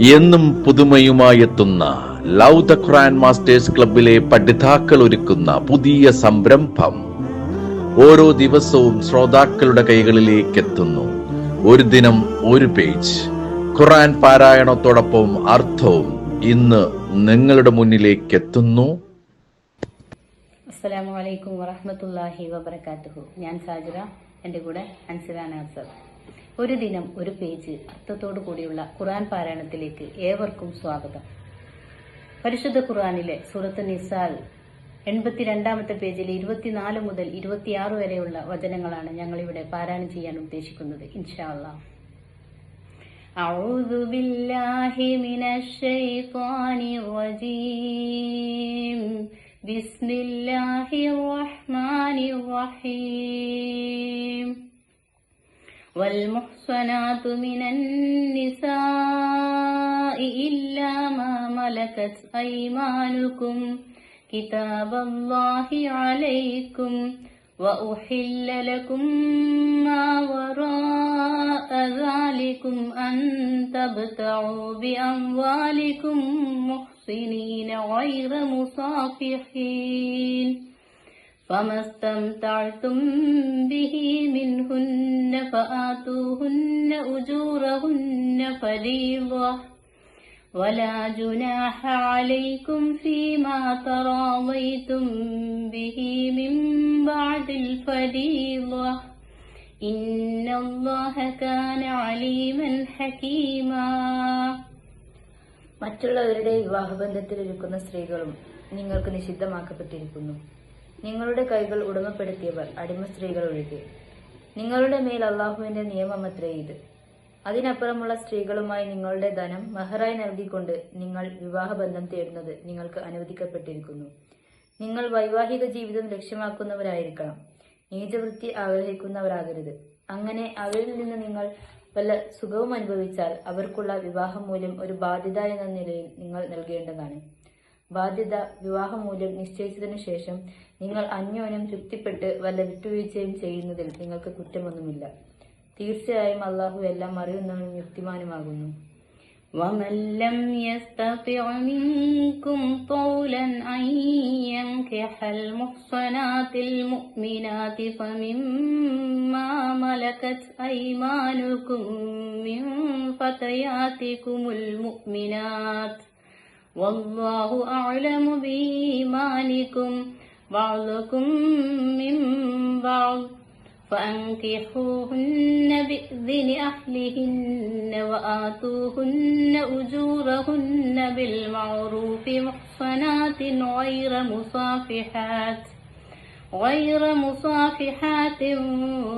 എന്നും പുതുമയുമായെത്തുന്ന love the Quran masters ക്ലബിലെ പഠിതാക്കൾ ഒരുക്കുന്ന പുതിയ സംരംഭം ഓരോ ദിവസവും ശ്രോതാക്കളുടെ കൈകളിലേക്ക് എത്തുന്നു ഒരു ദിനം ഒരു പേജ്. ഖുറാൻ പാരായണത്തോടൊപ്പം അർത്ഥവും ഇന്ന് നിങ്ങളുടെ മുന്നിലേക്ക് എത്തുന്നു അസ്സലാമു അലൈക്കും വബറകാതുഹു. ഞാൻ സാജിറ എന്റെ കൂടെ അൻസിറ നാസർ. ഒരു ദിനം ഒരു പേജ് അർത്ഥത്തോടു കൂടിയുള്ള ഖുർആൻ പാരായണത്തിലേക്ക് ഏവർക്കും സ്വാഗതം പരിശുദ്ധ ഖുർആനിലെ സൂറത്ത് നിസാൽ എൺപത്തിരണ്ടാമത്തെ പേജിൽ ഇരുപത്തിനാല് മുതൽ ഇരുപത്തിയാറ് വരെയുള്ള വചനങ്ങളാണ് ഞങ്ങളിവിടെ പാരായണം ചെയ്യാൻ ഉദ്ദേശിക്കുന്നത് ഇൻഷാ അള്ളാഹ് أعوذ بالله من الشيطان الرجيم بسم الله الرحمن الرحيم والمحصنات من النساء إلا ما ملكت أيمانكم كتاب الله عليكم وأحل لكم ما وراء ذلكم أن تبتعوا بأموالكم محصنين غير مصافحين فما استمتعتم به منهن فآتوهن أجورهن فريضة ولا جناح عليكم فيما تراضيتم به من بعد الفريضة إن الله كان عليما حكيما മറ്റുള്ളവരുടെ വിവാഹബന്ധത്തിലിരിക്കുന്ന സ്ത്രീകളും നിങ്ങൾക്ക് നിഷിദ്ധമാക്കപ്പെട്ടിരിക്കുന്നു നിങ്ങളുടെ കൈകൾ ഉടമപ്പെടുത്തിയവർ അടിമ സ്ത്രീകൾ ഒഴികെ. നിങ്ങളുടെ മേൽ അള്ളാഹുവിന്റെ നിയമമത്രേ ഇത്. അതിനപ്പുറമുള്ള സ്ത്രീകളുമായി നിങ്ങളുടെ ധനം മഹറായി നൽകിക്കൊണ്ട് നിങ്ങൾ വിവാഹബന്ധം തേടുന്നത് നിങ്ങൾക്ക് അനുവദിക്കപ്പെട്ടിരിക്കുന്നു. നിങ്ങൾ വൈവാഹിക ജീവിതം ലക്ഷ്യമാക്കുന്നവരായിരിക്കണം. നീചവൃത്തി ആഗ്രഹിക്കുന്നവരാകരുത്. അങ്ങനെ അവരിൽ നിന്ന് നിങ്ങൾ വല്ല സുഖവും അനുഭവിച്ചാൽ അവർക്കുള്ള വിവാഹം മൂലം ഒരു ബാധ്യത എന്ന നിലയിൽ നിങ്ങൾ നൽകേണ്ടതാണ്. ബാധ്യത വിവാഹമൂല്യം നിശ്ചയിച്ചതിനു ശേഷം നിങ്ങൾ അന്യോന്യം തൃപ്തിപ്പെട്ട് വല്ല വിട്ടുവീഴ്ചയും ചെയ്യുന്നതിൽ നിങ്ങൾക്ക് കുറ്റമൊന്നുമില്ല തീർച്ചയായും അള്ളാഹു എല്ലാം അറിയുന്നവനും യുക്തിമാനുമാകുന്നു ومن لم يستطع منكم طولا أن ينكح المحصنات المؤمنات فمما ملكت أيمانكم من فتياتكم المؤمنات والله أعلم بإيمانكم بعضكم من بعض. فأنكحوهن بإذن أهلهن وآتوهن أجورهن بالمعروف محصنات غير مصافحات غير مصافحات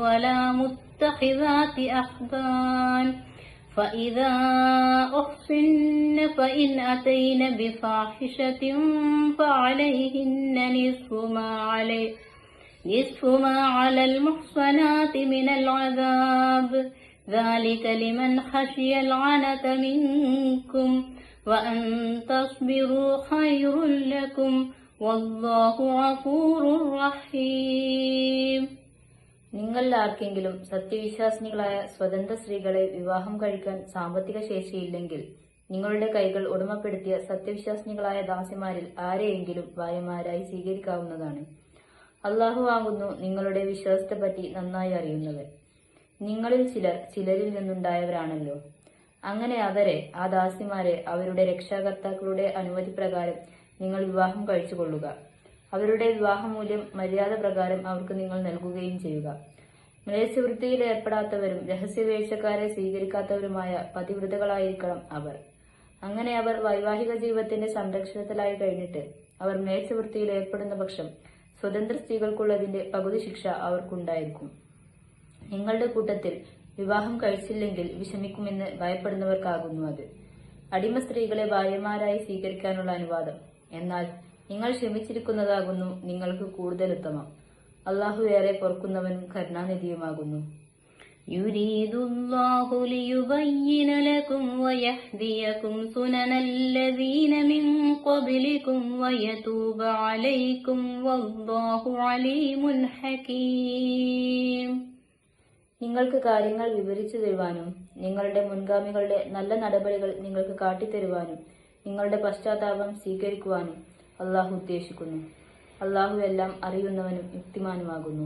ولا متخذات أخدان فإذا أحصن فإن أتين بفاحشة فعليهن نصف ما عليه نصف ما على المحصنات من العذاب ذلك لمن خشي العنة منكم وأن تصبروا خير لكم والله غفور رحيم നിങ്ങളിൽ ആർക്കെങ്കിലും സത്യവിശ്വാസിനികളായ സ്വതന്ത്ര സ്ത്രീകളെ വിവാഹം കഴിക്കാൻ സാമ്പത്തിക ശേഷിയില്ലെങ്കിൽ നിങ്ങളുടെ കൈകൾ ഉടമപ്പെടുത്തിയ സത്യവിശ്വാസിനികളായ ദാസിമാരിൽ ആരെയെങ്കിലും ഭാര്യമാരായി സ്വീകരിക്കാവുന്നതാണ്. അള്ളാഹു ആകുന്നു നിങ്ങളുടെ വിശ്വാസത്തെപ്പറ്റി നന്നായി അറിയുന്നത് നിങ്ങളിൽ ചിലർ ചിലരിൽ നിന്നുണ്ടായവരാണല്ലോ. അങ്ങനെ അവരെ ആ ദാസിമാരെ അവരുടെ രക്ഷാകർത്താക്കളുടെ അനുമതി പ്രകാരം നിങ്ങൾ വിവാഹം കഴിച്ചുകൊള്ളുക. അവരുടെ വിവാഹമൂല്യം മര്യാദ പ്രകാരം അവർക്ക് നിങ്ങൾ നൽകുകയും ചെയ്യുക. മ്ലേച്ഛവൃത്തിയിൽ ഏർപ്പെടാത്തവരും രഹസ്യവേഴ്ചക്കാരെ സ്വീകരിക്കാത്തവരുമായ പതിവ്രതകളായിരിക്കണം അവർ. അങ്ങനെ അവർ വൈവാഹിക ജീവിതത്തിന്റെ സംരക്ഷണത്തിലായി കഴിഞ്ഞിട്ട് അവർ മേച്ചവൃത്തിയിൽ ഏർപ്പെടുന്ന പക്ഷം സ്വതന്ത്ര സ്ത്രീകൾക്കുള്ളതിന്റെ പകുതി ശിക്ഷ അവർക്കുണ്ടായിരിക്കും. നിങ്ങളുടെ കൂട്ടത്തിൽ വിവാഹം കഴിച്ചില്ലെങ്കിൽ വിഷമിക്കുമെന്ന് ഭയപ്പെടുന്നവർക്കാകുന്നു അത്. അടിമ സ്ത്രീകളെ ഭാര്യമാരായി സ്വീകരിക്കാനുള്ള അനുവാദം. എന്നാൽ നിങ്ങൾ ക്ഷമിച്ചിരിക്കുന്നതാകുന്നു നിങ്ങൾക്ക് കൂടുതൽ ഉത്തമം. അള്ളാഹു ഏറെ പൊറുക്കുന്നവനും കരുണാനിധിയുമാകുന്നു. يريد الله ليبين لكم ويهديكم سنن الذين من قبلكم ويتوب عليكم والله عليم حكيم നിങ്ങൾക്ക് കാര്യങ്ങൾ വിവരിച്ചു തരുവാനും നിങ്ങളുടെ മുൻഗാമികളുടെ നല്ല നടപടികൾ നിങ്ങൾക്ക് കാട്ടിത്തരുവാനും നിങ്ങളുടെ പശ്ചാത്താപം സ്വീകരിക്കുവാനും അള്ളാഹു ഉദ്ദേശിക്കുന്നു അള്ളാഹു എല്ലാം അറിയുന്നവനും യുക്തിമാനുമാകുന്നു